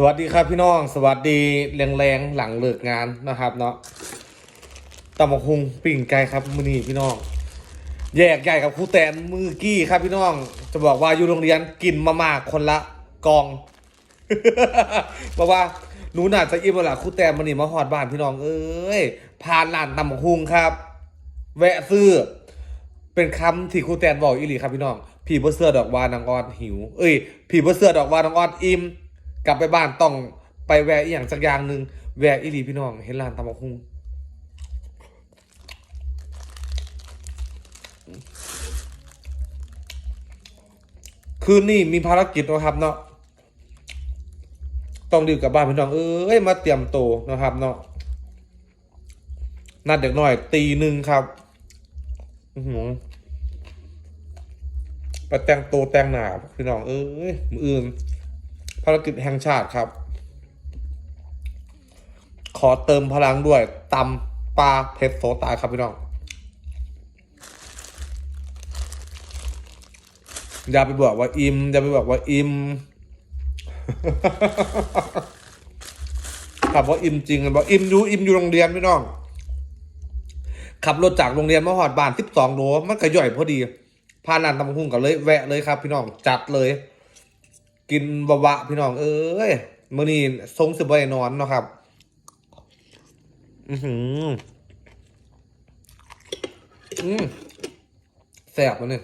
สวัสดีครับพี่น้อง สวัสดีแรงๆหลังเลิกงานนะครับเนาะตำบักหุงปิ่งไก่ครับมือนี้พี่น้อง แยกใหญ่กับครูแตนมือกี้ครับพี่น้อง จะบอกว่าอยู่โรงเรียนกินมาม่าคนละกองเพราะว่าหนูน่าจะอิ่มแล้วล่ะครูแตนมันนี่มาหอดบ้านพี่น้องเอ้ยผ่านร้านตำบักหุงครับ แวะซื้อ เป็นคำที่ครูแตนบอกอีหลีครับพี่น้อง พี่บ่เสื้อดอกวานางออดหิว เอ้ย พี่บ่เสื้อดอกวานางออดอิ่ม กลับไปบ้านต้องไปแวะอีหยังสักอย่างหนึ่งแวะอีหลีพี่น้อง เห็นร้านตำบักหุ่งคืนนี้มีภารกิจนะครับเนาะต้องรีบกลับบ้านพี่น้องเอ้ยมาเตรียมโตนะครับเนาะนัดเด็กหน่อยตีหนึ่งครับอื้อหือไปแต่งโตแต่งหนาพี่น้องเอ้ยมืออื่น รกิจแห่งชาติครับ ขอเติมพลังด้วยตำปลาเผ็ดโซตาครับพี่น้อง อย่าไปบอกว่าอิ่มอย่าไปบอกว่าอิ่มขับว่าอิ่มจริงบอกอิ่มอยู่อิ่มอยู่โรงเรียนพี่น้อง ขับรถจากโรงเรียนมาหอดบ้านสิบสองโลมันก็ย่อยพอดีพานันตำบักหุ่งกันเลยแวะเลยครับ พี่น้องจัดเลย กินบะบะพี่น้องเอ้ยมื่อนี้ทรงสิบใบนอนเนาะครับ อือหืออืมแสบมันเนี่ย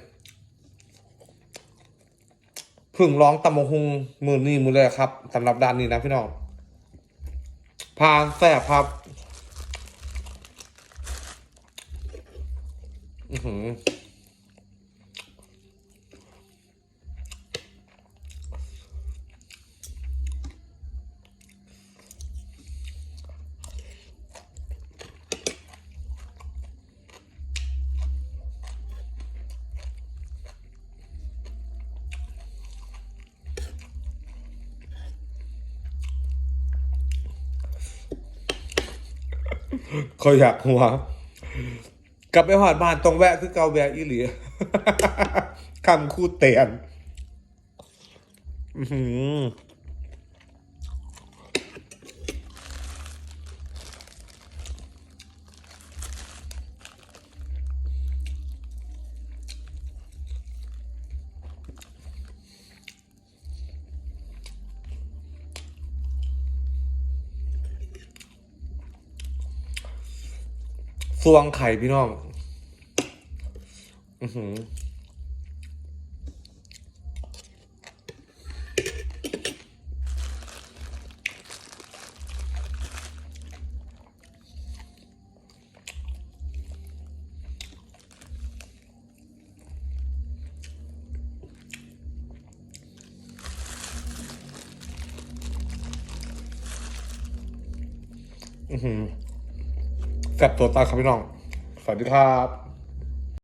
พึ่งร้องตำมะฮุงมือนี้มือเลยครับสำหรับด้านนี้นะพี่น้องพาแสบครับ อือหือ คอยอยากหัว กลับไปหอดบ้านตรงแวะคือเกาแวะอีหลีคำคู่เตียน อือหือ สวงไข่พี่น้อง อือหืออือหือ แซ่บตัวตาครับพี่น้อง สวัสดีครับ